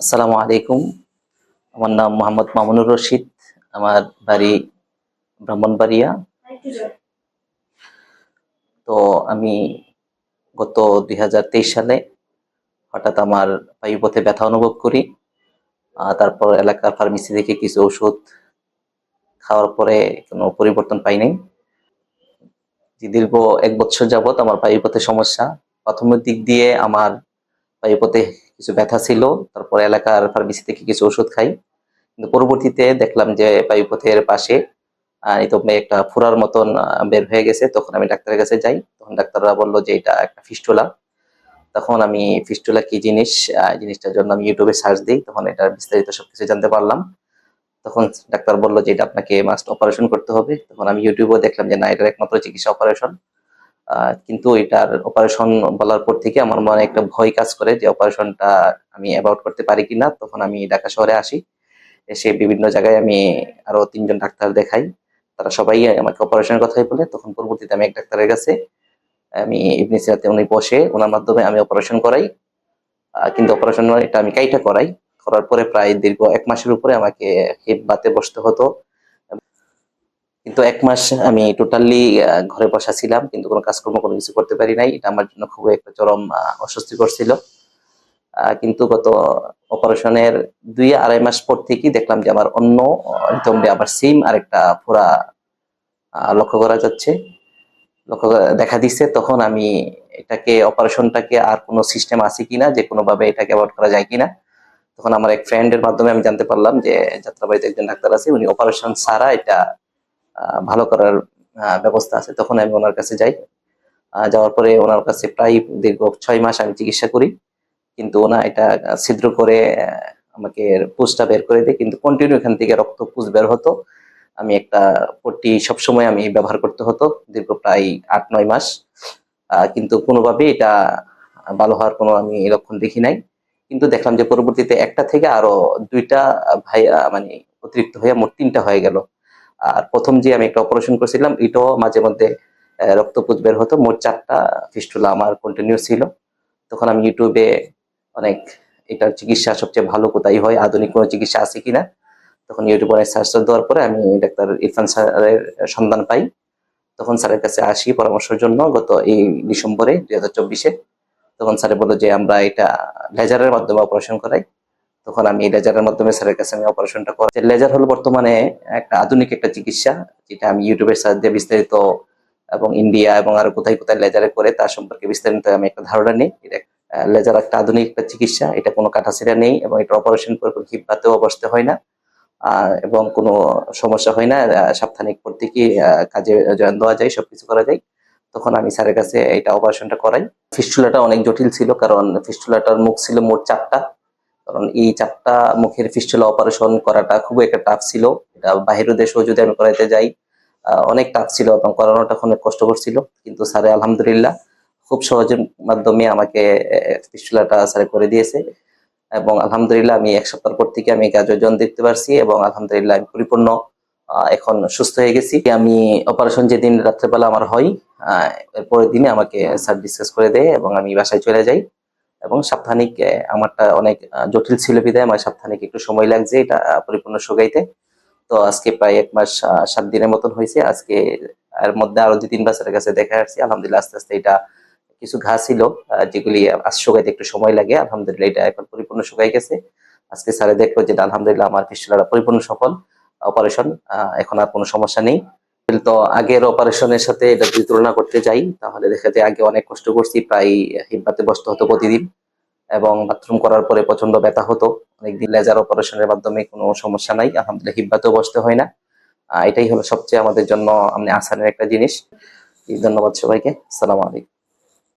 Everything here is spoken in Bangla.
আসসালামু আলাইকুম। আমার নাম মোহাম্মদ মামুনুর রশিদ। আমার বাড়ি ব্রাহ্মণবাড়িয়া। তো আমি গত দুই হাজার তেইশ সালে হঠাৎ আমার বায়ুপথে ব্যথা অনুভব করি। তারপর এলাকার ফার্মেসি থেকে কিছু ওষুধ খাওয়ার পরে কোনো পরিবর্তন পাইনি যে দীর্ঘ এক বছর যাবত আমার বায়ুপথে সমস্যা। প্রাথমিক দিক দিয়ে আমার বায়ুপথে কিছু ব্যথা ছিল, তারপর এলাকার ফার্মেসি থেকে কিছু ওষুধ খাই। কিন্তু পরবর্তীতে দেখলাম যে বায়ুপথের পাশে ইতোমধ্যে একটা ফুরার মতন বের হয়ে গেছে। তখন আমি ডাক্তারের কাছে যাই। তখন ডাক্তাররা বলল যে এটা একটা ফিস্টুলা। তখন আমি ফিস্টুলা কি জিনিস জিনিসটার জন্য আমি ইউটিউবে সার্চ দিই। তখন এটা বিস্তারিত সবকিছু জানতে পারলাম। তখন ডাক্তার বলল যে এটা আপনাকে মাস্ট অপারেশন করতে হবে। তখন আমি ইউটিউবে দেখলাম যে না, এটার একমাত্র চিকিৎসা অপারেশন কিন্তু এটার অপারেশন বলার পর থেকে আমার মনে একটা ভয় কাজ করে যে অপারেশনটা আমি অ্যাভয়েড করতে পারি কিনা। তখন আমি ঢাকা শহরে আসি। এসে বিভিন্ন জায়গায় আমি আরও তিনজন ডাক্তার দেখাই। তারা সবাই আমাকে অপারেশনের কথাই বলে। তখন পরবর্তীতে আমি এক ডাক্তারের কাছে, আমি ইবনে সিরাতে উনি বসে ওনার মাধ্যমে আমি অপারেশন করাই। কিন্তু অপারেশন এটা আমি কাইটা করাই। করার পরে প্রায় দীর্ঘ এক মাসের উপরে আমাকে হিপ বাতে বসতে হতো। কিন্তু এক মাস আমি টোটালি ঘরে বসা ছিলাম, কিন্তু কোনো কাজকর্ম, কোনো কিছু করতে পারি নাই। এটা আমার জন্য খুবই একটা চরম অস্বস্তিকর ছিল। কিন্তু গত অপারেশনের দুই আড়াই মাস পর থেকেই দেখলাম যে আমার অন্য নিতম্বে আবার সেম আরেকটা ফোড়া লক্ষ্য করা যাচ্ছে। লক্ষ্য দেখা দিচ্ছে তখন আমি এটাকে, অপারেশনটাকে আর কোনো সিস্টেম আছে কিনা, যে কোনোভাবে এটাকে অ্যাভয়েড করা যায় কিনা, তখন আমার এক ফ্রেন্ডের মাধ্যমে আমি জানতে পারলাম যে যাত্রাবাড়িতে একজন ডাক্তার আছে, উনি অপারেশন ছাড়া এটা ভালো করার ব্যবস্থা আছে, তখন আমি ওনার কাছে যাই। যাওয়ার পরে ওনার কাছে প্রায় দীর্ঘ ছয় মাস আমি চিকিৎসা করি। কিন্তু ওনা এটা ছিদ্র করে আমাকে পুষটা বের করে দেয়। কিন্তু কন্টিনিউ এখান থেকে রক্ত পুষ বের হতো। আমি একটা পট্টি সবসময় আমি ব্যবহার করতে হতো, দীর্ঘ প্রায় আট, নয় মাস। কিন্তু কোনোভাবে এটা ভালো হওয়ার কোনো আমি লক্ষণ দেখি নাই। কিন্তু দেখলাম যে পরবর্তীতে একটা থেকে আরও দুইটা ভাই মানে অতিরিক্ত হয়ে মোট তিনটা হয়ে গেল। আর প্রথম যে আমি একটা অপারেশন করেছিলাম এটাও মাঝে মধ্যে আহ, রক্তপুঞ্জ বের হতো। মোট চারটা ফিস্টুলা আমার কন্টিনিউ ছিল। তখন আমি ইউটিউবে অনেক এটার চিকিৎসা সবচেয়ে ভালো কোথায় হয় আধুনিক কোনো চিকিৎসা আছে কিনা তখন ইউটিউবে অনেক সার্চ দেওয়ার পরে আমি ডাক্তার ইরফান স্যারের সন্ধান পাই। তখন স্যারের কাছে আসি পরামর্শের জন্য গত এই ডিসেম্বরে দুই হাজার চব্বিশে। তখন স্যারে বলল যে আমরা এটা লেজারের মাধ্যমে অপারেশন করাই। তখন আমি লেজারের মাধ্যমে স্যারের কাছে আমি অপারেশনটা করাই। লেজার হলো বর্তমানে একটা আধুনিক একটা চিকিৎসা যেটা আমি ইউটিউবের সাহায্যে বিস্তারিত এবং ইন্ডিয়া এবং আরও কোথায় কোথায় লেজারে করে তার সম্পর্কে বিস্তারিত আমি একটা ধারণা নেই। এটা লেজার একটা আধুনিক একটা চিকিৎসা এটা কোনো কাটাছিড়া নেই এবং এটা অপারেশন করে কোনো হিপ বাতেও বসতে হয় না এবং কোনো সমস্যা হয় না সাপ্তাহিক আহ, কাজে জয়েন দেওয়া যায় সবকিছু করা যায়। তখন আমি স্যারের কাছে এটা অপারেশনটা করাই। ফিস্টুলাটা অনেক জটিল ছিল কারণ ফিস্টুলাটার মুখ ছিল মোট চারটা। কারণ এই চারটা মুখের ফিস্টুলা অপারেশন করাটা খুব একটা টাফ ছিল। এটা বাহিরের দেশেও যদি আমি করাইতে যাই অনেক টাফ ছিল এবং করানোটা অনেক কষ্টকর ছিল। কিন্তু স্যারে আলহামদুলিল্লাহ খুব সহজের মাধ্যমে আমাকে ফিস্টুলাটা স্যারে করে দিয়েছে। এবং আলহামদুলিল্লাহ আমি এক সপ্তাহ পর থেকে আমি কাজ ওজন দেখতে পারছি এবং আলহামদুলিল্লাহ আমি পরিপূর্ণ এখন সুস্থ হয়ে গেছি। আমি অপারেশন যেদিন রাত্রেবেলা আমার হয় আহ, এর পরের দিনে আমাকে স্যার ডিসকাস করে দেয় এবং আমি বাসায় চলে যাই। এবং সাপ্তাহিক আমারটা অনেক জটিল ছিল বিধায় আমার সাপ্তাহিক একটু সময় লাগছে, এটা পরিপূর্ণ শুকাইতে। তো আজকে প্রায় এক মাস সাত দিনের মতন হয়েছে, আজকে এর মধ্যে আরও দুই, তিন বছরের কাছে দেখা আসছি আলহামদুলিল্লাহ আস্তে আস্তে এটা কিছু ঘাস ছিল যেগুলি আজ শুকাইতে একটু সময় লাগে, আলহামদুলিল্লাহ এটা এখন পরিপূর্ণ শুকাই গেছে। আজকে স্যারে দেখল যে, আলহামদুলিল্লাহ, আমার ফিস্টুলাটা পরিপূর্ণ সফল, অপারেশন এখন আর কোনো সমস্যা নেই। তো আগের অপারেশনের সাথে এটা যদি তুলনা করতে যাই, তাহলে দেখা যায় আগে অনেক কষ্ট করছি, প্রায় হিমপাতে বসতে হতো প্রতিদিন। এবং বাথরুম করার পরে প্রচণ্ড ব্যথা হতো। অনেকদিন লেজার অপারেশনের মাধ্যমে কোনো সমস্যা নাই, আলহামদুলিল্লাহ হিমপাতেও বসতে হয় না। এটাই হলো সবচেয়ে আমাদের জন্য আমি আসানের একটা জিনিস। ধন্যবাদ সবাইকে। সালাম আলাইকুম।